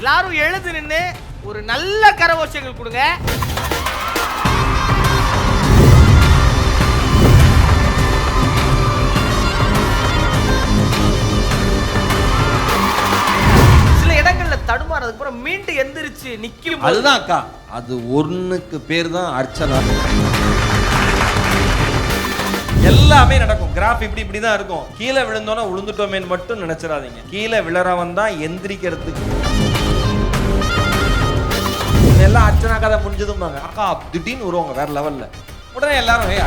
எல்லாரும் எழுந்து நின்று ஒரு நல்ல கரகோஷங்கள் கொடுங்க. சில இடங்கள்ல தடுமாறதுக்கு அப்புறம் மீண்டும் எந்திரிச்சு நிக்கும் போது- அதுதான் அக்கா. அது ஒண்ணுக்கு பேர் தான் அர்ச்சனா. எல்லாமே நடக்கும். கிராஃப் இப்படி இப்படி தான் இருக்கும். கீழே விழுந்தோன்னா விழுந்துட்டோமேன்னு மட்டும் நினைச்சிடாதீங்க. கீழே விழறவன் தான் எந்திரிக்கிறதுக்கு. எல்லாம் அர்ச்சனா கதை முடிஞ்சதும்பாங்க அக்கா திடீர்னு வருவாங்க வேற லெவல்ல உடனே எல்லாரும் "ஏய்,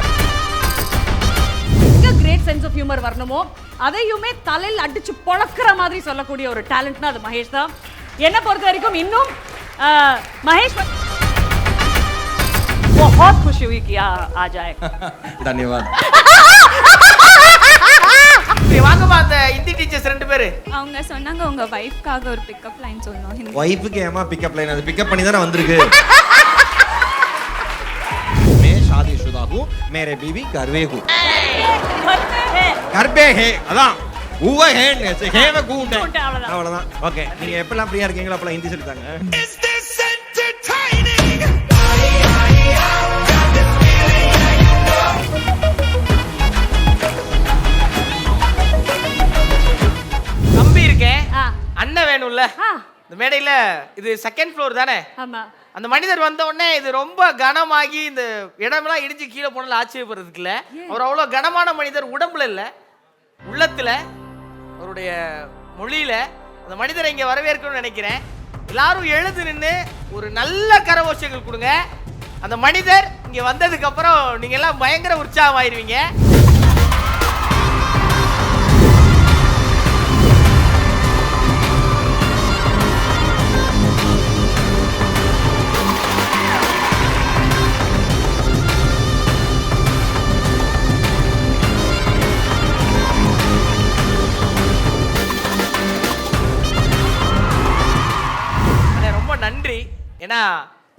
எங்க கிரேட் சென்ஸ் ஆஃப் ஹியூமர் வரணுமோ அதையுமே தலையில் அடிச்சு பொழக்கிற மாதிரி சொல்லக்கூடிய ஒரு டேலண்ட்னா அது மகேஷ் தான் என்னை பொறுத்த வரைக்கும் இன்னும் ஆஹ், மகேஷ் வந்து- बहुत खुशी हुई कि आ, आ जाए தன்யவாத் சரி, வாங்கம்மா அந்த ஹிந்தி டீச்சர்ஸ் ரெண்டு பேரு. அவங்க சொன்னாங்க உங்க வைஃப்காக ஒரு பிக்கப் லைன் சொல்லணும். வைஃப்க்கு ஏமா பிக்கப் லைன் அது பிக்கப் பண்ணி தானே வந்திருக்கு. மே ஷாதி ஷுதாஹு மேரே பீவி கர்வே ஹூ. கர்பே ஹே அதான். ஹே ஹேவ கூண்ட அவ்வளவுதான். ஓகே நீங்க எப்பெல்லாம் ஃப்ரீயா இருக்கீங்களா அப்பலாம் ஹிந்தி சொல்லிட்டாங்க இந்த மேடையில இது செகண்ட் ஃப்ளோர் தானே? அந்த மனிதர் வந்த உடனே இது ரொம்ப கனமாகி இந்த இடமெல்லாம் இடிஞ்சு கீழே போனாலும் ஆச்சரியப்படுறதுக்கு இல்ல. அவர் அவ்வளவு கனமான மனிதர் உடம்புல இல்ல உள்ளத்துல அவருடைய மொழியில அந்த மனிதரை இங்க வரவேற்கணும்னு நினைக்கிறேன். எல்லாரும் எழுந்து நின்று ஒரு நல்ல கரகோஷங்கள் கொடுங்க. அந்த மனிதர் இங்க வந்ததுக்கு அப்புறம் நீங்க எல்லாம் பயங்கர உற்சாகம் ஆயிருவீங்க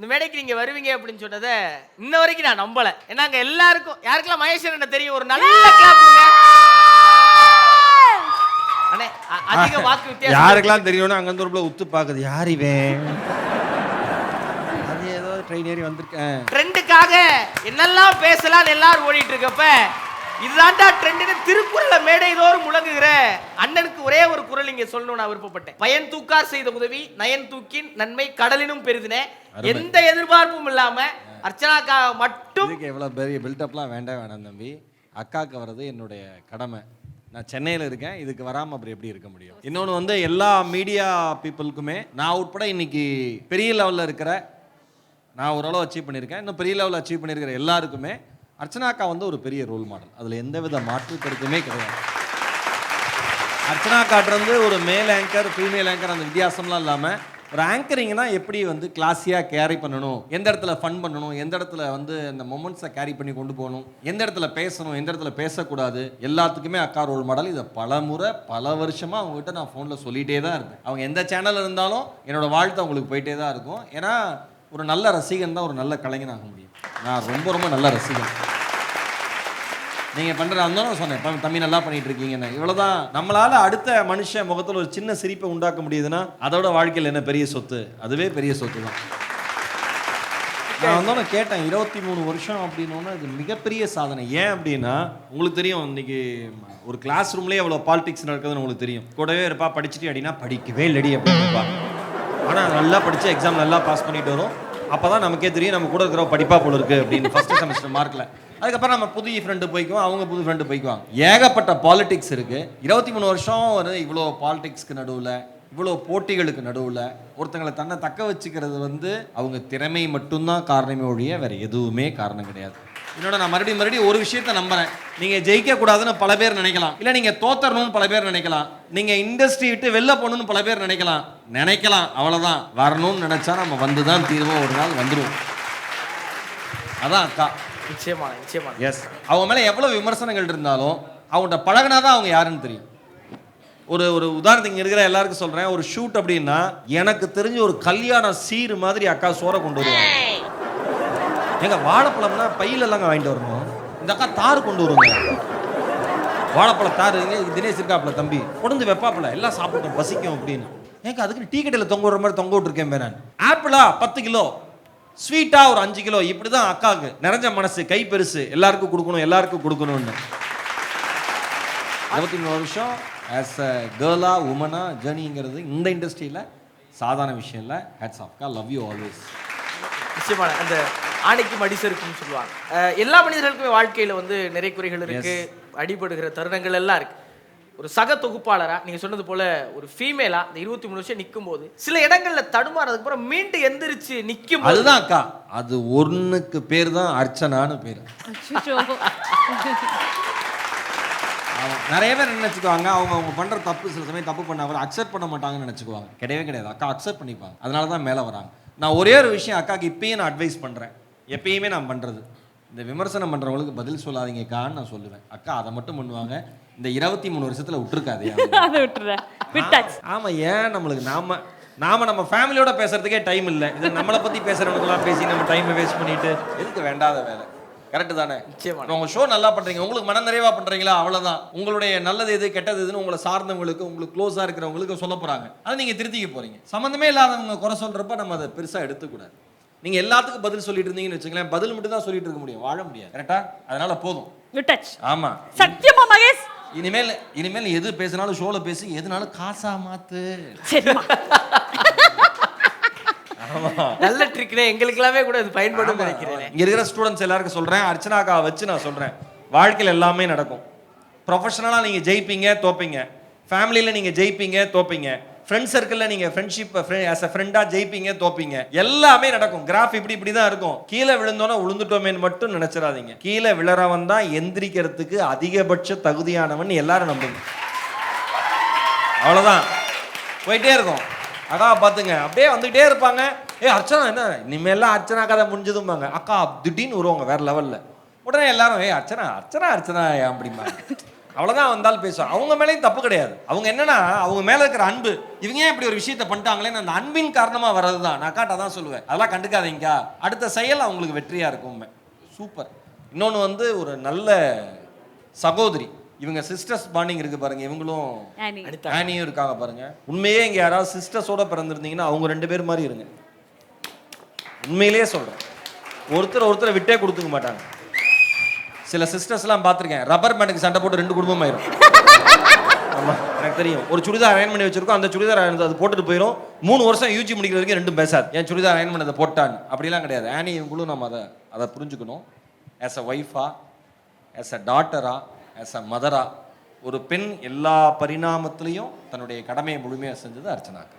இந்த மேடைக்கு நீங்க வருவீங்க அப்படின்னு சொன்னதை இன்ன வரைக்கும் நான் நம்பல. ஏன்னா அங்க எல்லாருக்கும் யாருக்கெல்லாம் மகேஸ்வரன் என்ன தெரியும்? ஒரு நல்ல கிளாப் கொடுங்க. அண்ணே அதிக வாக்கு வித்தியாசம் யாருக்கெல்லாம் தெரியும்னு அங்க இருந்து ஒரு உத்து பாக்குது. யார் இவன்? அது ஏதோ ட்ரெயின் ஏறி வந்திருக்கேன். ட்ரெண்டுக்காக என்னெல்லாம் பேசலாம்னு எல்லாரும் ஓடிட்டு இருக்கப்ப இதுதான்டா ட்ரெண்டுன்னு திருக்குறள மேடை தோறும் முழங்குகிற. அண்ணனுக்கு ஒரே ஒரு குரல் இங்க சொல்லணும்னு நான் விருப்பப்பட்டேன். பயன் தூக்கார் செய்த உதவி நயன் தூக்கின் நன்மை கடலினும் பெரிதுனே. எந்த எதிர்பார்ப்பும் இல்லாம அர்ச்சனாக்காக மட்டும் இதுக்கு எவ்வளவு பெரிய பில்டப்லாம் வேண்டாம் வேணாம் தம்பி. அக்காவுக்கு வர்றது என்னுடைய கடமை. நான் சென்னையில் இருக்கேன். இதுக்கு வராமல் அப்புறம் எப்படி இருக்க முடியும்? இன்னொன்று வந்து எல்லா மீடியா பீப்புளுக்குமே நான் உட்பட இன்னைக்கு பெரிய லெவலில் இருக்கிற நான் ஓரளவு அச்சீவ் பண்ணியிருக்கேன். இன்னும் பெரிய லெவலில் அச்சீவ் பண்ணியிருக்கிற எல்லாருக்குமே அர்ச்சனா அக்கா வந்து ஒரு பெரிய ரோல் மாடல் அதில் எந்தவித மாற்று கருத்துமே கிடையாது. அர்ச்சனா காட்டு வந்து ஒரு மேல் ஆங்கர் ஃபீமேல் ஆங்கர் அந்த வித்தியாசம்லாம் இல்லாமல் ஒரு ஆங்கரிங்னா எப்படி வந்து கிளாஸியாக கேரி பண்ணணும் எந்த இடத்துல ஃபன் பண்ணணும் எந்த இடத்துல வந்து அந்த மொமெண்ட்ஸை கேரி பண்ணி கொண்டு போகணும் எந்த இடத்துல பேசணும் எந்த இடத்துல பேசக்கூடாது எல்லாத்துக்குமே அக்கா ரோல் மாடல் இதை பல முறை பல வருஷமாக அவங்ககிட்ட நான் ஃபோனில் சொல்லிகிட்டே தான் இருப்பேன். அவங்க எந்த சேனல் இருந்தாலும் என்னோடய வாழ்த்து அவங்களுக்கு போயிட்டே தான் இருக்கும். ஏன்னா ஒரு நல்ல ரசிகன் தான் ஒரு நல்ல கலைஞன் ஆக முடியும். நான் ரொம்ப ரொம்ப நல்ல ரசிகன். நீங்கள் பண்ணுற அந்த சொன்னேன். "தம்பி, தம்பி நல்லா பண்ணிட்டு இருக்கீங்கன்னு. இவ்வளோதான் நம்மளால அடுத்த மனுஷன் முகத்தில் ஒரு சின்ன சிரிப்பை உண்டாக்க முடியுதுன்னா அதோட வாழ்க்கையில் என்ன பெரிய சொத்து? அதுவே பெரிய சொத்து தான். நான் வந்தோன்னே கேட்டேன். இருபத்தி மூணு வருஷம் அப்படின்னோன்னா இது மிகப்பெரிய சாதனை. ஏன் அப்படின்னா உங்களுக்கு தெரியும் இன்னைக்கு ஒரு கிளாஸ் ரூம்லேயே எவ்வளோ பாலிடிக்ஸ் நடக்குதுன்னு உங்களுக்கு தெரியும். கூடவே இருப்பா படிச்சுட்டு அப்படின்னா படிக்கவே இல்லடி அப்படின்னு ஆனால் நல்லா படித்து எக்ஸாம் நல்லா பாஸ் பண்ணிட்டு வரும். அப்போ தான் நமக்கே தெரியும் நம்ம கூட இருக்கிற படிப்பா போல இருக்கு அப்படின்னு ஃபர்ஸ்ட் செமஸ்டர் மார்க்கில் அதுக்கப்புறம் நம்ம புது ஃப்ரெண்டு போய்க்குவோம் அவங்க புது ஃப்ரெண்டு போய்க்குவாங்க. ஏகப்பட்ட பாலிடிக்ஸ் இருக்கு. இருபத்தி மூணு வருஷம் வந்து இவ்வளோ பாலிடிக்ஸ்க்கு நடுவில் இவ்வளோ போட்டிகளுக்கு நடுவில் ஒருத்தங்களை தன்னை தக்க வச்சுக்கிறது வந்து அவங்க திறமை மட்டும்தான் காரணமே ஒழிய வேற எதுவுமே காரணம் கிடையாது. இன்னொன்று நான் மறுபடியும் மறுபடியும் ஒரு விஷயத்த நம்புறேன். நீங்கள் ஜெயிக்க கூடாதுன்னு பல பேர் நினைக்கலாம். இல்லை நீங்கள் தோத்தரணும்னு பல பேர் நினைக்கலாம். நீங்கள் இண்டஸ்ட்ரி விட்டு வெளில போகணும்னு பல பேர் நினைக்கலாம். நினைக்கலாம் அவ்வளோதான் வரணும்னு நினச்சா நம்ம வந்து தான் தீருவோம். ஒரு நாள் வந்துடுவோம் அதான் அக்கா. நிச்சயமா நிச்சயமா. எஸ் அவங்க மேலே எவ்வளோ விமர்சனங்கள் இருந்தாலும் அவங்கள்ட்ட பழகுனா தான் அவங்க யாருன்னு தெரியும். ஒரு ஒரு உதாரணத்துக்கு இங்க இருக்கிற எல்லாருக்கும் சொல்றேன். ஒரு ஷூட் அப்படின்னா எனக்கு தெரிஞ்ச ஒரு கல்யாண சீர் மாதிரி அக்கா சோற கொண்டு வருவாங்க. எங்க வாழைப்பழம்னா பையிலெல்லாம் வாங்கிட்டு வரணும். இந்த அக்கா தார் கொண்டு வருவாங்க வாழைப்பழ தார் தினேஷ் இருக்காப்புல தம்பி. கொண்டு வைப்பாப்புல. எல்லாம் சாப்பிட்டோம் பசிக்கும் அப்படின்னு. எனக்கு அதுக்கு டீ கடையில் தொங்க விடுற மாதிரி தொங்க விட்டுருக்கேன் நான். ஆப்பிளா பத்து கிலோ. ஸ்வீட்டா ஒரு அஞ்சு கிலோ. இப்படி தான் அக்காவுக்கு. நிறைஞ்ச மனசு கை பெருசு. எல்லாருக்கும் கொடுக்கணும் எல்லாருக்கும் கொடுக்கணும்னு. இருபத்தி மூணு வருஷம் ஆஸ் அ கேர்ளா உமனா ஜேர்னிங்கிறது இந்த இண்டஸ்ட்ரியில் சாதாரண விஷயம் இல்லை. ஹேட்ஸ் ஆஃப்கா லவ் யூ ஆல்வேஸ் நிச்சயமான அந்த ஆணைக்கு மடிசருக்குன்னு சொல்லுவாங்க. எல்லா மனிதர்களுக்குமே வாழ்க்கையில வந்து நிறை குறைகள் இருக்கு அடிபடுகிற தருணங்கள் எல்லாம் இருக்கு. ஒரு சக தொகுப்பாளரா நீங்க சொன்னது போல ஒரு ஃபீமேலா இந்த இருபத்தி மூணு வருஷம் நிற்கும் போது சில இடங்கள்ல தடுமாறதுக்கு அப்புறம் மீண்டும் எந்திரிச்சு நிற்கும் அதுதான் அக்கா. அது ஒன்றுக்கு பேர் தான் அர்ச்சனான்னு பேர். நிறைய பேர் நினச்சிக்குவாங்க அவங்க அவங்க பண்ணுற தப்பு சில சமயம் தப்பு பண்ணா கூட அக்செப்ட் பண்ண மாட்டாங்கன்னு நினச்சிக்குவாங்க. கிடையவே கிடையாது. அக்கா அக்செப்ட் பண்ணிப்பாங்க. அதனால தான் மேலே வராங்க. நான் ஒரே ஒரு விஷயம் அக்காக்கு இப்பயும் நான் அட்வைஸ் பண்ணுறேன் எப்பயுமே நான் பண்ணுறது இந்த விமர்சனம் பண்ணுறவங்களுக்கு பதில் சொல்லாதீங்கக்கான்னு நான் சொல்லுவேன். அக்கா அதை மட்டும் பண்ணுவாங்க. இந்த இருபத்தி மூணு வருஷத்தில் விட்டுருக்காதே. அதை விட்டுறேன் விட்டாச்சு. ஆமா ஏன் நம்மளுக்கு நாம நாம நம்ம ஃபேமிலியோட பேசுறதுக்கே டைம் இல்லை. இது நம்மளை பத்தி பேசுறவங்களுக்குலாம் பேசி நம்ம டைமை வேஸ்ட் பண்ணிட்டு எதுக்கு வேண்டாத வேலை? கரெக்ட் தானே? நிச்சயமா. இப்ப உங்க ஷோ நல்லா பண்றீங்க. உங்களுக்கு மன நிறைவா பண்றீங்களா? அவ்வளவுதான். உங்களுடைய நல்லது எது கெட்டது எதுன்னு உங்களை சார்ந்தவங்களுக்கு உங்களுக்கு க்ளோஸா இருக்கிறவங்களுக்கு சொல்ல போறாங்க. அதை நீங்க திருத்திக்க போறீங்க. சம்மந்தமே இல்லாதவங்க குறை சொல்றப்ப நம்ம அதை பெருசா எடுத்துக்கூடாது. நீங்க எல்லாத்துக்கும் பதில் சொல்லிட்டு இருந்தீங்கன்னு வச்சுங்களேன் பதில் மட்டும் தான் சொல்லிட்டு இருக்க முடியும். வாழ முடியாது. கரெக்டா அதனால போதும். விட்டாச்சு. ஆமா. சத்தியமா மகேஷ்? இனிமேல் இனிமேல் எது பேசினாலும் ஷோல பேசி எதுனாலும் காசா மாத்து. சரிம்மா. நல்ல ட்ரிக்னே எங்களுக்கு எல்லாமே கூட இது பயன்படும் நினைக்கிறேன். இங்க இருக்கிற ஸ்டூடெண்ட்ஸ் எல்லாருக்கும் சொல்றேன் அர்ச்சனாக்கா வச்சு நான் சொல்றேன். வாழ்க்கையில் எல்லாமே நடக்கும். ப்ரொஃபஷனலா நீங்க ஜெயிப்பீங்க தோப்பீங்க. ஃபேமிலியில நீங்க ஜெயிப்பீங்க தோப்பீங்க. ஃப்ரெண்ட் சர்க்கிளில் நீங்கள் ஃப்ரெண்ட்ஷிப் ஆஸ் அ ஃப்ரெண்டாக ஜெயிப்பீங்க தோப்பீங்க. எல்லாமே நடக்கும். கிராஃப் இப்படி இப்படி தான் இருக்கும். கீழே விழுந்தோன்னா விழுந்துட்டோமேன்னு மட்டும் நினச்சிடாதீங்க. கீழே விழறவன் தான் எந்திரிக்கிறதுக்கு அதிகபட்ச தகுதியானவன் எல்லாரும் நம்புங்க. அவ்வளோதான் போயிட்டே இருக்கும். அக்கா பார்த்துங்க. அப்படியே வந்துகிட்டே இருப்பாங்க. ஏ அர்ச்சனா என்ன? இனிமேல்லாம் அர்ச்சனா கதை முடிஞ்சதும்பாங்க. அக்கா திடீர்னு வருவாங்க வேற லெவலில் உடனே எல்லாரும் ஏ அர்ச்சனா அர்ச்சனா அர்ச்சனா அப்படிம்பாங்க. அவ்வளவுதான் வந்தாலும் பேசுவாங்க அவங்க மேலேயும் தப்பு கிடையாது. அவங்க என்னன்னா அவங்க மேல இருக்கிற அன்பு இவங்க ஏன் இப்படி ஒரு விஷயத்த பண்ணிட்டாங்களேன்னு அந்த அன்பின் காரணமா வர்றது தான் நான் அக்காட்ட தான் சொல்லுவேன். அதெல்லாம் கண்டுக்காதீங்கக்கா அடுத்த செயல் அவங்களுக்கு வெற்றியா இருக்கும். சூப்பர். இன்னொன்று வந்து ஒரு நல்ல சகோதரி. இவங்க சிஸ்டர்ஸ் பாண்டிங் இருக்கு பாருங்க. இவங்களும் ஆனி. ஆனியும் இருக்காங்க பாருங்க. உண்மையே இங்க யாராவது சிஸ்டர்ஸோட பிறந்திருந்தீங்கன்னா அவங்க ரெண்டு பேர் மாதிரி இருங்க. உண்மையிலேயே சொல்றேன். ஒருத்தர் ஒருத்தரை விட்டே கொடுத்துக்க மாட்டாங்க. சில சிஸ்டர்ஸ்லாம் பார்த்துருக்கேன். ரப்பர் பேண்டுக்கு சண்டை போட்டு ரெண்டு குடும்பம் ஆயிரும். ஆமா எனக்கு தெரியும். ஒரு சுடிதார் அயன் பண்ணி வச்சிருக்கோம் அந்த சுடிதார் iron அது போட்டுட்டு போயிடும் மூணு வருஷம் யூஜி முடிக்கிற வரைக்கும் ரெண்டும் பேசாது. என் சுடிதார் அயன் பண்ணதை போட்டான் அப்படிலாம் கிடையாது. ஆனி இவங்களும் நம்ம அதை அதை புரிஞ்சுக்கணும். ஆஸ் அ ஒய்ஃபா ஆஸ் அ டாட்டரா ஆஸ் அ மதரா ஒரு பெண் எல்லா பரிணாமத்திலையும் தன்னுடைய கடமையை முழுமையாக செஞ்சது அர்ச்சனாக்கா.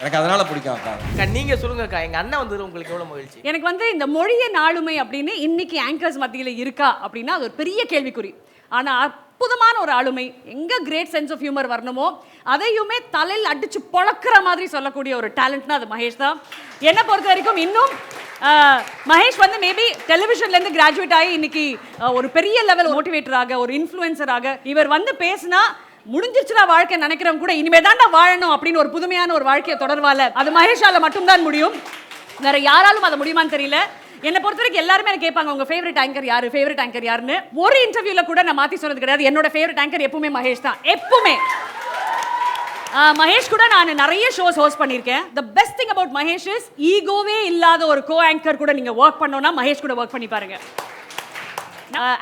எனக்கு அதனால பிடிக்கும் அக்கா அக்கா, நீங்க சொல்லுங்கக்கா எங்க அண்ணன் வந்தது உங்களுக்கு எவ்வளவு மகிழ்ச்சி? எனக்கு வந்து இந்த மொழியின் ஆளுமை அப்படின்னு இன்னைக்கு ஆங்கர்ஸ் மத்தியில இருக்கா அப்படின்னா அது ஒரு பெரிய கேள்விக்குறி. ஆனா அற்புதமான ஒரு ஆளுமை எங்க கிரேட் சென்ஸ் ஆஃப் ஹியூமர் வரணுமோ அதையுமே தலையில் அடிச்சு பொழக்கிற மாதிரி சொல்லக்கூடிய ஒரு டேலண்ட்னா அது மகேஷ் தான். என்னை பொறுத்த வரைக்கும் இன்னும் மகேஷ் வந்து மேபி டெலிவிஷன்லேருந்து கிராஜுவேட் ஆகி இன்னைக்கு ஒரு பெரிய லெவல் மோட்டிவேட்டராக ஒரு இன்ஃப்ளூயன்சராக இவர் வந்து பேசினா முடிஞ்சிருச்சுடா வாழ்க்கை நினைக்கிறவங்க கூட இனிமே வாழணும் அப்படின்னு ஒரு புதுமையான ஒரு வாழ்க்கையை தொடர்வால அது மகேஷால மட்டும்தான் முடியும். வேற யாராலும் அது முடியுமான்னு தெரியல. என்னை பொறுத்த வரைக்கும் எல்லாருமே எனக்கு கேட்பாங்க உங்க ஃபேவரட் ஆங்கர் யாரு ஃபேவரட் ஆங்கர் யாருன்னு? ஒரு இன்டர்வியூல கூட நான் மாத்தி சொன்னது கிடையாது. என்னோட ஃபேவரட் ஆங்கர் எப்பவுமே மகேஷ் தான். எப்பவுமே. மகேஷ் கூட நான் நிறைய ஷோஸ் ஹோஸ்ட் பண்ணியிருக்கேன். The best thing about Mahesh is ஈகோவே இல்லாத ஒரு கோ ஆங்கர் கூட நீங்க ஒர்க் பண்ணோம்னா மகேஷ் கூட ஒர்க் பண்ணி பாருங்க.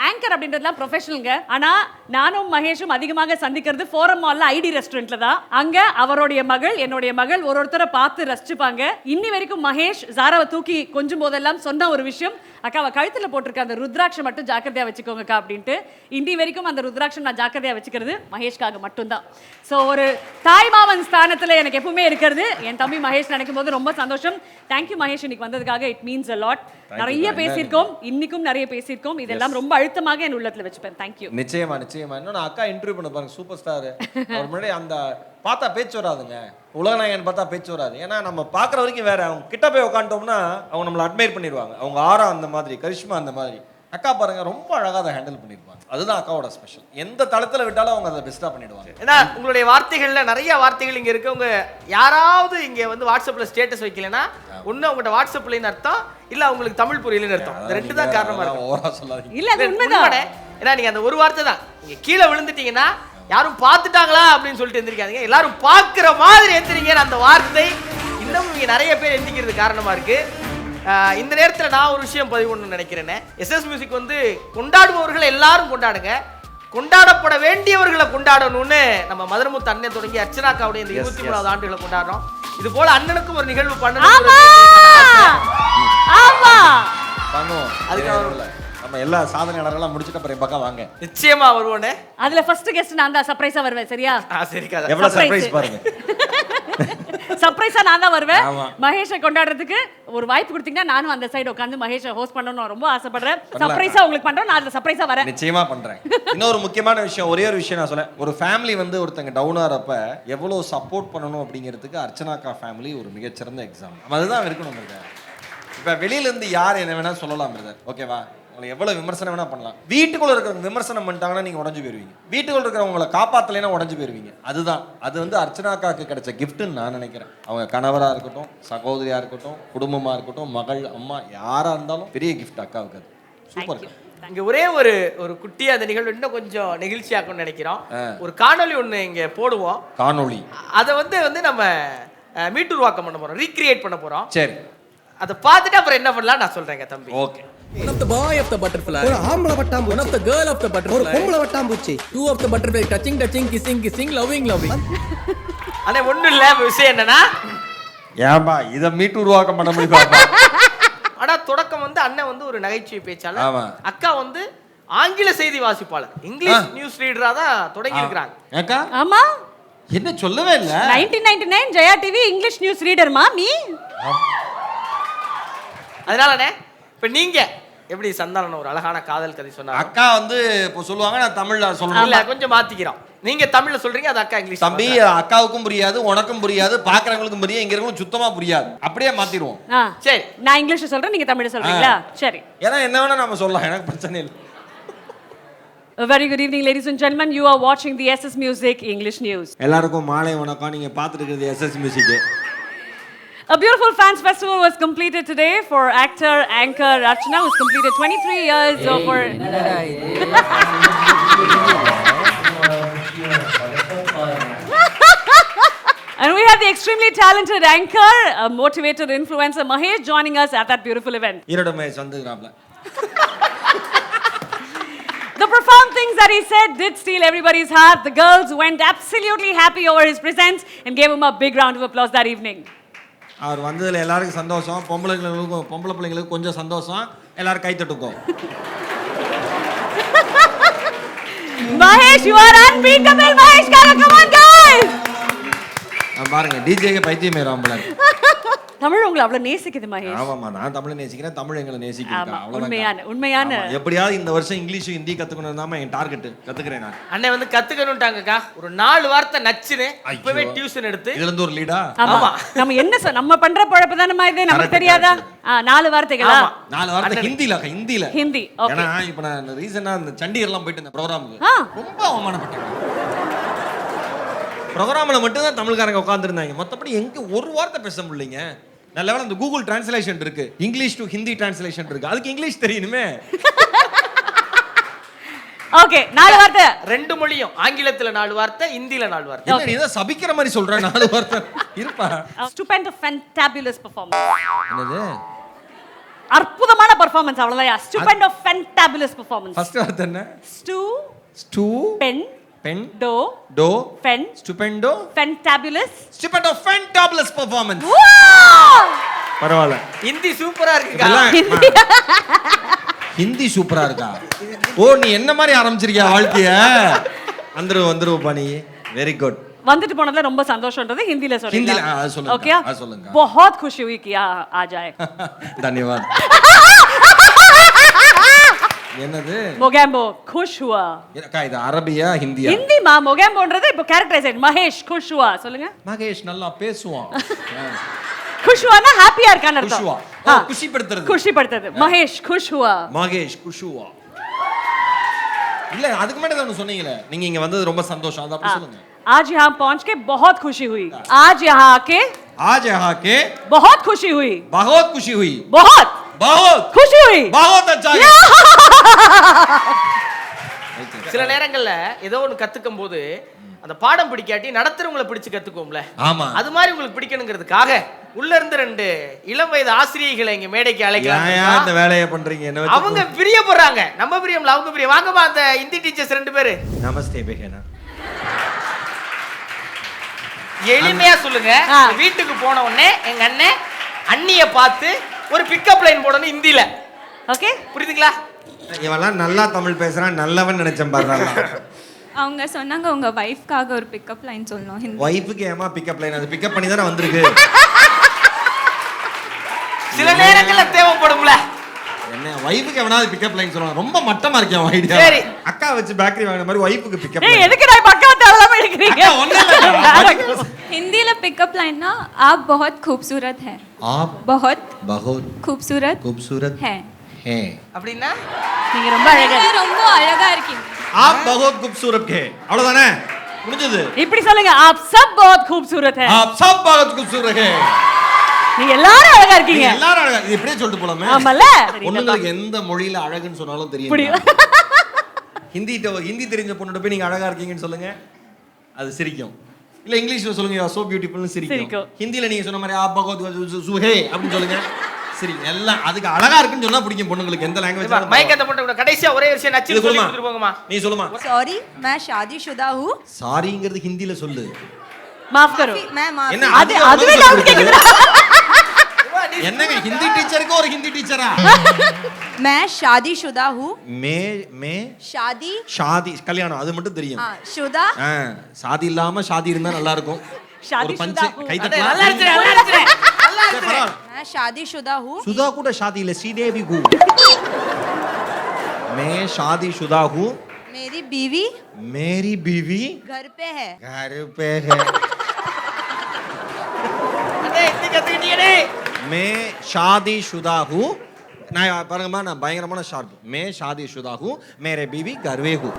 ஆங்கர் அப்படின்றதுலாம் ப்ரொஃபஷனலுங்க ஆனா நானும் மகேஷும் அதிகமாக சந்திக்கிறது ஃபோரம் மால்ல ஐடி ரெஸ்டாரண்ட்ல தான். அங்க அவருடைய மகள் என்னுடைய மகள் ஒரு ஒருத்தரை பார்த்து ரசிச்சுப்பாங்க. இன்னி வரைக்கும் மகேஷ் ஜாராவை தூக்கி கொஞ்சம் போதெல்லாம் சொன்ன ஒரு விஷயம் அக்கா அவ கழுத்துல போட்டிருக்க அந்த ருத்ராட்சம் மட்டும் ஜாக்கிரதையா வச்சுக்கோங்கக்கா அப்படின்ட்டு. இன்னி வரைக்கும் அந்த ருத்ராட்சம் நான் ஜாக்கிரதையா வச்சுக்கிறது மகேஷ்காக மட்டும்தான். ஸோ ஒரு தாய்மாமன் ஸ்தானத்துல எனக்கு எப்பவுமே இருக்கிறது. என் தம்பி மகேஷ் நினைக்கும் போது ரொம்ப சந்தோஷம். Thank you Mahesh. இன்னைக்கு வந்ததுக்காக இட் மீன்ஸ் அ லாட் நிறைய பேசியிருக்கோம். இன்னைக்கும் நிறைய பேசியிருக்கோம். இதெல்லாம் ரொம்ப அழுத்தமாக என் உள்ளத்துல வச்சுப்பேன். தேங்க்யூ நிச்சயமா நிச்சயமா. இன்னொன்று அக்கா இன்டர்வியூ பண்ண பாருங்க சூப்பர் ஸ்டார் அவர் முன்னாடி அந்த பார்த்தா பேச்சு வராதுங்க. உலகநாயகன் பார்த்தா பேச்சு வராது. ஏன்னா நம்ம பார்க்குற வரைக்கும் வேற. அவங்க கிட்ட போய் உட்காந்துட்டோம்னா அவங்க நம்மளை அட்மையர் பண்ணிடுவாங்க. அவங்க ஆரா அந்த மாதிரி கரிஷ்மா அந்த மாதிரி. அக்கா பாருங்க ரொம்ப அழகாக அதை ஹேண்டில் பண்ணிருப்பாங்க. அதுதான் அக்காவோட ஸ்பெஷல் எந்த தளத்தில் விட்டாலும் அவங்க அதை பெஸ்ட்டாக பண்ணிடுவாங்க. ஏன்னா உங்களுடைய வார்த்தைகள்ல நிறைய வார்த்தைகள் இங்க இருக்கு. உங்க யாராவது இங்க வந்து வாட்ஸ்அப்ல ஸ்டேட்டஸ் வைக்கலனா ஒண்ணு உங்கள்ட்ட வாட்ஸ்அப்லன்னு அர்த்தம் இல்ல உங்களுக்கு தமிழ் புரியலன்னு அர்த்தம். இந்த ரெண்டு தான் காரணமா இருக்கும் ஓவரா சொல்லாதீங்க. இல்ல உண்மைதான்? ஏன்னா நீங்க அந்த ஒரு வார்த்தை தான். நீங்க கீழே விழுந்துட்டீங்கன்னா யாரும் பார்த்துட்டாங்களா அப்படின்னு சொல்லிட்டு எந்திரிக்காதீங்க. எல்லாரும் பார்க்குற மாதிரி எந்திரிங்கிற அந்த வார்த்தை இன்னும் இங்கே நிறைய பேர் எந்திரிக்கிறது காரணமா இருக்கு. ஆஹ் இந்த நேரத்தில் நான் ஒரு விஷயம் பதிவு பண்ணணும்னு நினைக்கிறேனே எஸ்எஸ் மியூசிக் வந்து கொண்டாடுபவர்களை எல்லாரும் கொண்டாடுங்க. கொண்டாடப்பட வேண்டியவர்களை கொண்டாடணும்னு நம்ம மதுரமுத்து அண்ணன் தொடங்கி அர்ச்சனாக்காவுடைய இந்த இருபத்தி மூணாவது ஆண்டுகளை கொண்டாடுறோம். இது போல அண்ணனுக்கும் ஒரு நிகழ்வு ஆமா! பண்ணணும் ஆமா! பண்ணுவோம். அதுக்கு அவர் இல்ல. நம்ம எல்லா சாதனையாளர்கள்லாம் முடிச்சிட்டு அப்புறம் பக்கம் வாங்க. நிச்சயமா வருவோனே. அதுல ஃபர்ஸ்ட் கெஸ்ட் நான் தான் சர்ப்ரைஸா வருவேன் சரியா? ஆ சரி எவ்வளவு Surprise. சர்ப்ரைஸ் பாருங்க. சர்ப்ரைஸா நான் தான் வருவேன். மகேஷை கொண்டாடுறதுக்கு ஒரு வாய்ப்பு கொடுத்தீங்கன்னா நானும் அந்த சைடு உட்காந்து மகேஷை ஹோஸ்ட் பண்ணணும்னு ரொம்ப ஆசைப்படுறேன். சர்ப்ரைஸா உங்களுக்கு பண்றோம் நான் அதுல சர்ப்ரைஸா வரேன். நிச்சயமா பண்றேன். இன்னொரு முக்கியமான விஷயம் ஒரே ஒரு விஷயம் நான் சொல்ல ஒரு ஃபேமிலி வந்து ஒருத்தங்க டவுன் ஆகிறப்ப எவ்வளவு சப்போர்ட் பண்ணணும் அப்படிங்கிறதுக்கு அர்ச்சனாக்கா ஃபேமிலி ஒரு மிகச்சிறந்த எக்ஸாம் அதுதான் இருக்கணும் இப்ப வெளியில இருந்து யார் என்ன வேணா சொல்லலாம் பிரதர் ஓகேவா உங்களை எவ்வளவு விமர்சனம் வேணா பண்ணலாம். வீட்டுக்குள்ள இருக்கிறவங்க விமர்சனம் பண்ணிட்டாங்கன்னா நீங்க உடஞ்சு போயிருவீங்க. வீட்டுக்குள்ள இருக்கிறவங்களை காப்பாத்தலைன்னா உடஞ்சு போயிருவீங்க. அதுதான். அது வந்து அர்ச்சனாக்காக்கு கிடைச்ச கிஃப்ட்னு நான் நினைக்கிறேன். அவங்க கணவரா இருக்கட்டும் சகோதரியா இருக்கட்டும் குடும்பமா இருக்கட்டும் மகள் அம்மா யாரா இருந்தாலும் பெரிய கிஃப்ட் அக்காவுக்கு அது. சூப்பர் இங்க ஒரே ஒரு ஒரு குட்டி அந்த நிகழ்வு இன்னும் கொஞ்சம் நெகிழ்ச்சியாக்கும்னு நினைக்கிறோம். ஒரு காணொளி ஒண்ணு இங்க போடுவோம். காணொளி. அதை வந்து வந்து நம்ம மீட்டுருவாக்கம் பண்ண போறோம். ரீக்ரியேட் பண்ண போறோம். சரி. அதை பார்த்துட்டு அப்புறம் என்ன பண்ணலாம் நான் சொல்றேங்க தம்பி. Okay. One of the boy of the butterfly. ஒரு ஆம்பளை One of வட்டாம்பூச்சி the girl of the ஒரு butterfly. பொம்பளை வட்டாம்பூச்சி. Two of the butterfly touching, touching, kissing, kissing, loving, loving. ஆனா ஒண்ணும் இல்ல விஷயம் என்னன்னா? ஏன்பா இதை மீட்டு உருவாக்கம் பண்ண முடியுமா ஆனா தொடக்கம் வந்து அண்ணன் வந்து ஒரு நகைச்சுவை பேச்சாளர். அக்கா வந்து ஆங்கில செய்தி வாசிப்பாளர். இங்கிலீஷ் நியூஸ் ரீடரா தான் தொடங்கி இருக்கிறாங்க ஏக்கா ஆமா. என்ன சொல்லவே இல்ல? 1999 ஜெயா டிவி இங்கிலீஷ் நியூஸ் ரீடர்மா மீ? அதனாலண்ணே இப்ப நீங்க எப்படி சந்தானம் ஒரு அழகான காதல் கதை சொன்னாங்க அக்கா வந்து இப்போ சொல்லுவாங்க நான் தமிழ்ல இல்ல சொல்லணும் கொஞ்சம் மாத்திக்கிறோம். நீங்க தமிழ்ல சொல்றீங்க அது அக்கா இங்கிலீஷ் தம்பி அக்காவுக்கும் புரியாது உனக்கும் புரியாது பாக்குறவங்களுக்கும் புரியாது இங்க இருக்கவங்களும் சுத்தமா புரியாது. அப்படியே மாத்திடுவோம். ஆ. சரி. நான் இங்கிலீஷ் சொல்றேன் நீங்க தமிழ் சொல்றீங்களா? சரி. ஏன்னா என்ன வேணா நம்ம சொல்லலாம் எனக்கு பிரச்சனை இல்லை. A very good evening, ladies and gentlemen. You are watching the SS Music English News. எல்லாருக்கும் மாலை வணக்கம். நீங்க பாத்துட்டு இருக்கிறது SS music A beautiful fans festival was completed today for actor anchor Rachna, who's completed 23 years of her. And we have the extremely talented anchor, a motivated influencer Mahesh joining us at that beautiful event. Erode Mahesh வந்துக்கிறாப்ல The profound things that he said did steal everybody's heart. The girls went absolutely happy over his presence and gave him a big round of applause that evening. அவர் வந்ததுல எல்லாருக்கும் சந்தோஷம். பொம்பளைங்களுக்கும் பொம்பளை பிள்ளைங்களுக்கு கொஞ்சம் சந்தோஷம். எல்லாரும் கை தட்டுக்கும்! ஆ, பாருங்க டிஜேக்கு பைத்தியம் மேறாம்பல தமிழ் உங்களை அவ்வளவு நேசிக்குது மகேஷ். ஆமாமா நான் தமிழை நேசிக்கிறேன் தமிழ் எங்களை நேசிக்கிறேன் உண்மையான- உண்மையான- எப்படியாவது இந்த வருஷம் இங்கிலீஷும் ஹிந்தி கத்துக்கணும் தான் என் டார்கெட் கத்துக்கிறேன் நான். அண்ணன் வந்து கத்துக்கணும்ட்டாங்கக்கா. ஒரு நாலு வார்த்தை நச்சுன்னு. இப்பவே டியூஷன் எடுத்து. இதுல இருந்து ஒரு லீடா ஆமா. நம்ம என்ன நம்ம பண்ற பழப்பு தானே இது? நமக்கு தெரியாதா? நாலு வார்த்தைகளா? ஆமா. நாலு வார்த்தை ஹிந்தில ஹிந்தில ஹிந்தி ஓகே. ஏன்னா இப்ப நான் ரீசனா இந்த சண்டிகர்லாம் போயிட்டு இந்த ப்ரோக்ராமுக்கு. ரொம்ப அவமானப்பட்டேன். ப்ரோக்ராம்ல மட்டும் தான் தமிழ்காரங்க உட்காந்துருந்தாங்க மத்தபடி எங்க ஒரு வார்த்தை பேச முடியலைங்க. நல்ல வேளை இந்த கூகுள் டிரான்ஸ்லேஷன் இருக்கு. இங்கிலீஷ் டு ஹிந்தி டிரான்ஸ்லேஷன் இருக்கு. அதுக்கு இங்கிலீஷ் தெரியணுமே. ஓகே நாலு வார்த்தை. ரெண்டு மொழியும் ஆங்கிலத்துல நாலு வார்த்தை இந்தியில நாலு வார்த்தை. என்ன நீ ஏதோ சபிக்கிற மாதிரி சொல்ற நாலு வார்த்தை. இருப்பா. ஸ்டூபெண்ட் ஃபென்டபிளஸ் பெர்ஃபார்மன்ஸ் என்னது? அற்புதமான பெர்ஃபார்மன்ஸ் அவ்வளவுதான் ஸ்டூபெண்ட் ஆஃப் ஃபென்டபிளஸ் பெர்ஃபார்மன்ஸ் ஃபர்ஸ்ட் வார்த்தை என்ன? ஸ்டூ ஸ்டூ pen pen to to ஃபென் stupendous fantabulous stupendous fantabulous performance பரவாயில்ல ஹிந்தி சூப்பரா இருக்குக்கா இதெல்லாம் ஹிந்தி சூப்பரா இருக்கா ஓ நீ என்ன மாதிரி ஆரம்பிச்சிருக்கியா வாழ்க்கைய வந்துரு வந்துருவப்பா நீ வெரி குட் வந்துட்டு போனதுல ரொம்ப சந்தோஷம்ன்றது ஹிந்தில சொல்றீங்க ஹிந்தில, ஆ, அது சொல்லுங்க. ஓகே அது சொல்லுங்க. बहुत खुशी हुई कि आ, आ जाए தன்யவாத் என்னது मोगैम्बो खुश हुआ அக்கா இது அரபியா ஹிந்தியா ஹிந்தி மா மொகேம்போன்றது இப்போ கேரக்டரைசேஷன் மகேஷ் குஷ் ஹுவா சொல்லுங்க மகேஷ் நல்லா பேசுவான் குஷ் ஹுவானா ஹாப்பியா இருக்கான்னு அர்த்தம் குஷ்வா ஆ, ஓ, குஷிப்படுத்துறது குஷிப்படுத்துறது மகேஷ் குஷ் ஹுவா மகேஷ் குஷுவா இல்ல அதுக்கு முன்னாடி தான் ஒண்ணு சொன்னீங்களே நீங்க இங்க வந்தது ரொம்ப சந்தோஷம் அது அப்படி சொல்லுங்க आज यहाँ पहुंच के बहुत खुशी हुई आज यहाँ आके आज यहाँ के बहुत खुशी हुई बहुत खुशी हुई बहुत बहुत खुशी हुई बहुत अच्छा சில நேரங்கள்ல ஏதோ ஒன்று கத்துக்கும் போது அந்த பாடம் பிடிக்காட்டி நடத்துறவங்களை பிடிச்சு கத்துக்குவோம்ல ஆமா அது மாதிரி உங்களுக்கு பிடிக்கணுங்கிறதுக்காக உள்ள இருந்து ரெண்டு இளம் வயது ஆசிரியர்களை இங்க மேடைக்கு ஏன் இந்த அழைக்கலாம் வேலையை பண்றீங்க என்ன வச்சு அவங்க பிரியப்படுறாங்க நம்ம பிரியம்ல அவங்க பிரியம் வாங்கம்மா அந்த ஹிந்தி டீச்சர்ஸ் ரெண்டு பேரு நமஸ்தே பெஹனா எளிமையா சொல்லுங்க ஆ. வீட்டுக்கு போன உடனே எங்க அண்ணன் அண்ணிய பார்த்து ஒரு பிக்கப் லைன் போடணும் ஹிந்தில ஓகே புரியுதுங்களா? இவெல்லாம் நல்லா தமிழ் பேசுறான் நல்லவன் நினைச்சேன் பாருங்க அவங்க சொன்னாங்க உங்க ஒய்ஃப்காக ஒரு பிக்கப் லைன் சொல்லணும் ஒய்ஃபுக்கு ஏமா பிக்கப் லைன் அது பிக்கப் பண்ணி தானே வந்திருக்கு. சில நேரங்கள்ல தேவைப்படும்ல. என்ன ஒய்ஃபுக்கு எவனாவது பிக்கப் லைன் சொல்லுவாங்க ரொம்ப மட்டமா இருக்கேன் ஐடியா சரி. அக்கா வச்சு பேக்கரி வாங்கின மாதிரி ஒய்ஃபுக்கு பிக்கப் ஏய் எதுக்கு நான் பக்கம் தேவையில்லாம எடுக்கிறீங்க அக்கா. हिंदी पिकअप लाइन ना आप बहुत खूबसूरत है आप बहुत बहुत खूबसूरत खूबसूरत है है அப்படின்னா நீங்க ரொம்ப அழகா நீங்க ரொம்ப அழகா இருக்கீங்க आप बहुत खूबसूरत है அவ்வளவுதானே முடிஞ்சது இப்படி சொல்லுங்க आप सब बहुत खूबसूरत है आप सब बहुत खूबसूरत है நீங்க எல்லாரும் அழகா இருக்கீங்க நீங்க எல்லாரும் அழகா இது இப்படியே சொல்லிட்டு போலாமே ஆமால பொண்ணுங்களுக்கு எந்த மொழியில அழகுன்னு சொன்னாலும் தெரியும் புரியும். ஹிந்தி ஹிந்தி தெரிஞ்ச பொண்ணுகிட்ட போய் நீங்க அழகா இருக்கீங்கன்னு சொல்லுங்க அது சிரிக்கும் இல்ல இங்கிலீஷ்ல சொல்லுங்க சோ பியூட்டிஃபுல்னு சரி ஹிந்தில நீங்க சொன்ன மாதிரி ஆ பகவத் சுஹே அப்படின்னு சொல்லுங்க. சரி எல்லாம் அதுக்கு அழகா இருக்குன்னு சொன்னா பிடிக்கும் பொண்ணுங்களுக்கு. எந்த லாங்குவேஜ் மைக் அந்த பொண்ணு கடைசியா ஒரே விஷயம் நச்சு சொல்லி கொடுத்துருவோங்கம்மா நீ சொல்லுமா? சாரி மே ஷாதி ஷுதா ஹூ சாரிங்கிறது ஹிந்தில சொல்லு. மாஃப் கரோ. மே மாஃப் என்ன அது அதுவே டவுட் கேக்குதுடா. என்னங்க ஹிந்தி டீச்சருக்கு ஒரு ஹிந்தி டீச்சரா मैं शादीशुदा हूँ மே மே शादी ஷாதி கல்யாணம் அது மட்டும் தெரியும் हाँ शुदा ஆ, சாதி இல்லாம ஷாதி இருந்தா நல்லா இருக்கும் ஷாதி ஒரு பஞ்சு சுதா. கை அடே, தட்டலாம். நல்லா இருந்துச்சு நல்லா இருந்துச்சு நல்லா சரி, இருந்துச்சு பரவாயில்ல. मैं शादीशुदा हूँ सुधा கூட शादी இல்ல श्रीदेवी को मैं शादी शुदा हूँ मेरी बीवी मेरी बीवी घर पे है घर पे है मैं शादी शुदा हूँ நான் பாருங்கம்மா நான் பயங்கரமான ஷார்ப் மே ஷாதி சுதா ஹூ மேரே பீவி கர்வே ஹூ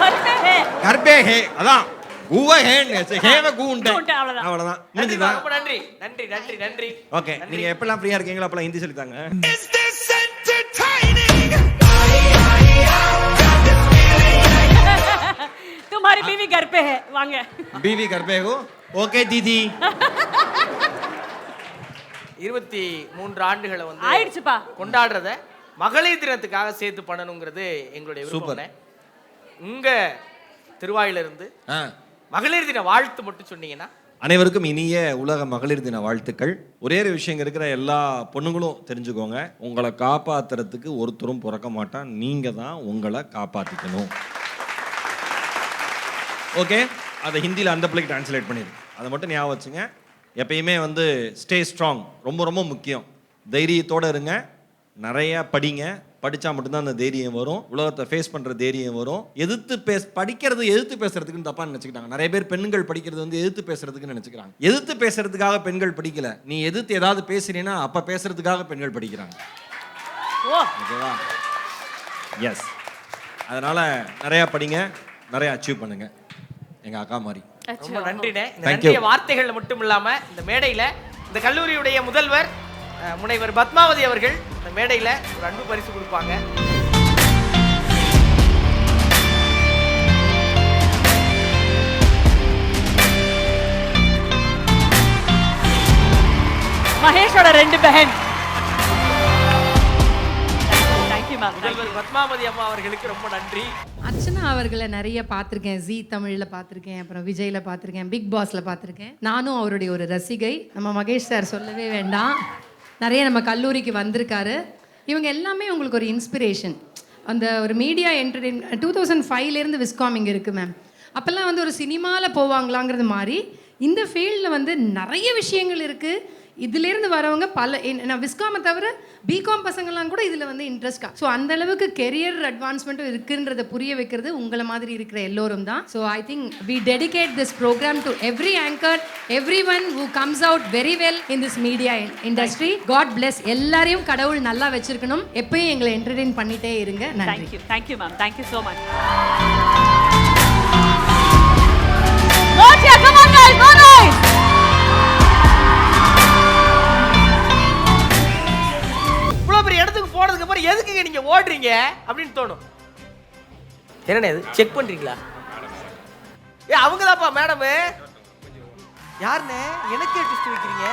घर पे है கர்பே ஹே அதான் கூவ ஹே ஹேவ கூண்ட கூண்ட, அவ்வளவுதான். அவ்வளவுதான் நன்றிப்பா, முடிஞ்சுதா ரொம்ப நன்றி நன்றி நன்றி நன்றி ஓகே நீங்க எப்பெல்லாம் ஃப்ரீயா இருக்கீங்களோ அப்பெல்லாம் ஹிந்தி சொல்லித்தாங்க तुम्हारी बीवी घर पे है வாங்க बीवी घर पे हो ओके दीदी இருபத்தி மூன்று ஆண்டுகளை வந்து ஆயிடுச்சுப்பா. கொண்டாடுறத மகளிர் தினத்துக்காக சேர்த்து பண்ணணுங்கிறது எங்களுடைய சூப்பர். விருப்பம் உங்க திருவாயில இருந்து ஆ. மகளிர் தின வாழ்த்து மட்டும் சொன்னீங்கன்னா? அனைவருக்கும் இனிய உலக மகளிர் தின வாழ்த்துக்கள். ஒரே ஒரு விஷயம் இருக்கிற எல்லா பொண்ணுங்களும் தெரிஞ்சுக்கோங்க. உங்களை காப்பாத்துறதுக்கு ஒருத்தரும் பிறக்க மாட்டான். நீங்க தான் உங்களை காப்பாத்திக்கணும். ஓகே? அதை ஹிந்தியில் அந்த பிள்ளைக்கு டிரான்ஸ்லேட் பண்ணிடு. அதை மட்டும் ஞாபகம் வச்சுங்க. எப்பயுமே வந்து ஸ்டே ஸ்ட்ராங் ரொம்ப ரொம்ப முக்கியம். தைரியத்தோட இருங்க. நிறைய படிங்க. படிச்சா மட்டும்தான் அந்த தைரியம் வரும். உலகத்தை ஃபேஸ் பண்ற தைரியம் வரும். எதிர்த்து பேச படிக்கிறது எதிர்த்து பேசுறதுக்குன்னு தப்பா நினைச்சுக்கிட்டாங்க. நிறைய பேர் பெண்கள் படிக்கிறது வந்து எதிர்த்து பேசுறதுக்குன்னு நினைச்சுக்கிறாங்க. எதிர்த்து பேசுறதுக்காக பெண்கள் படிக்கல. நீ எதிர்த்து ஏதாவது பேசுறீன்னா அப்ப பேசுறதுக்காக பெண்கள் படிக்கிறாங்க. ஓ. ஓகேவா? எஸ் அதனால நிறைய படிங்க. நிறைய அச்சீவ் பண்ணுங்க. எங்க அக்கா மாதிரி. ரொம்ப you. நன்றிய வார்த்தைகள் மட்டும் இல்லாம இந்த மேடையில இந்த கல்லூரியுடைய முதல்வர் முனைவர் பத்மாவதி அவர்கள் இந்த மேடையில ஒரு அன்பு பரிசு கொடுப்பாங்க. மகேஷோட ரெண்டு பஹன் தேங்க்யூ மேம் முதல்வர் பத்மாவதி அம்மா அவர்களுக்கு ரொம்ப நன்றி. அர்ச்சனா அவர்களை நிறைய பார்த்துருக்கேன். ஜி தமிழில் பார்த்துருக்கேன். அப்புறம் விஜயில் பார்த்துருக்கேன். பிக் பாஸில் பார்த்துருக்கேன். நானும் அவருடைய ஒரு ரசிகை. நம்ம மகேஷ் சார் சொல்லவே வேண்டாம். நிறைய நம்ம கல்லூரிக்கு வந்திருக்காரு. இவங்க எல்லாமே உங்களுக்கு ஒரு இன்ஸ்பிரேஷன் அந்த ஒரு மீடியா என்டர்டெயின் டூ தௌசண்ட் ஃபைவ்லேருந்து விஸ்காம் இங்கே இருக்குது மேம் அப்போல்லாம் வந்து ஒரு சினிமாவில் போவாங்களாங்கிறது மாதிரி இந்த ஃபீல்டில் வந்து நிறைய விஷயங்கள் இருக்குது இதுலேருந்து வரவங்க பல நான் விஸ்காமை தவிர பிகாம் பசங்கள்லாம் கூட இதில் வந்து இன்ட்ரெஸ்டா ஸோ அந்த அளவுக்கு கெரியர் அட்வான்ஸ்மெண்ட்டும் இருக்குன்றத புரிய வைக்கிறது உங்களை மாதிரி இருக்கிற எல்லோரும் தான். So I think we dedicate this programme to every anchor every one who comes out very well in this media industry God bless எல்லாரையும் கடவுள் நல்லா வச்சிருக்கணும். எப்பயும் எங்களை என்டர்டெயின் பண்ணிட்டே இருங்க. நன்றி. Thank you thank you ma'am thank you so much come on guys, go guys! இடத்துக்கு போனதுக்கு அப்புறம் எதுக்குங்க நீங்க ஓடுறீங்க? அப்படின்னு தோணும். என்னண்ணே இது? செக் பண்றீங்களா? ஏ அவங்க தான்ப்பா மேடமு யாருண்ணே? எனக்கே டிஸ்ட் வைக்கிறீங்க?